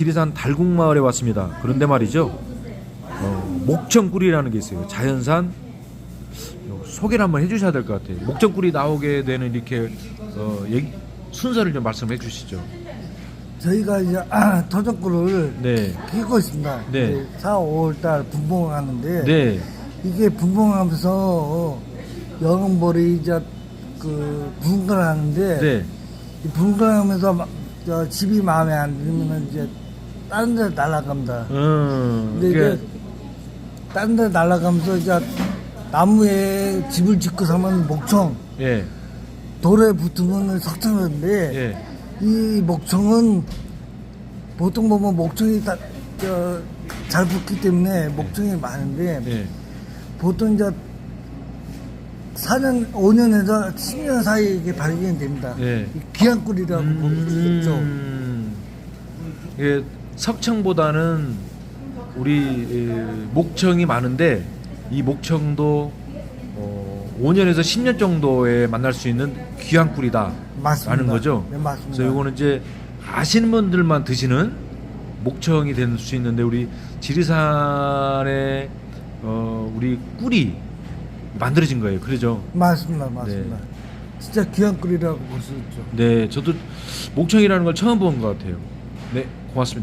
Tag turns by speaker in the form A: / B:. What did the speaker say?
A: 지리산 달국마을에 왔습니다. 그런데 말이죠. 어, 목청꿀이라는 게 있어요. 자연산 어, 소개를 한번 해주셔야 될 것 같아요. 목청꿀이 나오게 되는 이렇게 어, 얘기- 순서를 좀 말씀해 주시죠.
B: 저희가 이제 아, 토종꿀을
A: 네,
B: 키고 있습니다.
A: 네.
B: 이제 4, 5월달 분봉하는데
A: 네,
B: 이게 분봉하면서 여름벌이 이제 그 분갈하는데
A: 네,
B: 이 분갈하면서 막, 저 집이 마음에 안 들면 이제 다른 데 날아갑니다.
A: 음,
B: 근데
A: 그게-
B: 이제 다른 데 날아가면서 이제 나무에 집을 짓고 살면 목청,
A: 예,
B: 돌에 붙으면 석청인데
A: 예,
B: 이 목청은 보통 보면 목청이 다, 저, 잘 붙기 때문에 목청이 많은데
A: 예.
B: 보통 이제 4년, 5년에서 10년 사이에 이게 발견이 됩니다.
A: 예.
B: 이 귀한 꿀이라고 볼수 있죠.
A: 음, 예, 석청보다는 우리 예, 목청이 많은데 이 목청도 어, 5년에서 10년 정도에 만날 수 있는 귀한 꿀이다.
B: 맞습니다.
A: 라는 거죠.
B: 네, 맞습니다.
A: 그래서 이거는 이제 아시는 분들만 드시는 목청이 될 수 있는데 우리 지리산에 어, 우리 꿀이 만들어진 거예요. 그러죠?
B: 맞습니다. 맞습니다.
A: 네.
B: 진짜 귀한 꿀이라고 볼 수 있죠.
A: 네, 저도 목청이라는 걸 처음 본 것 같아요. 네, 고맙습니다.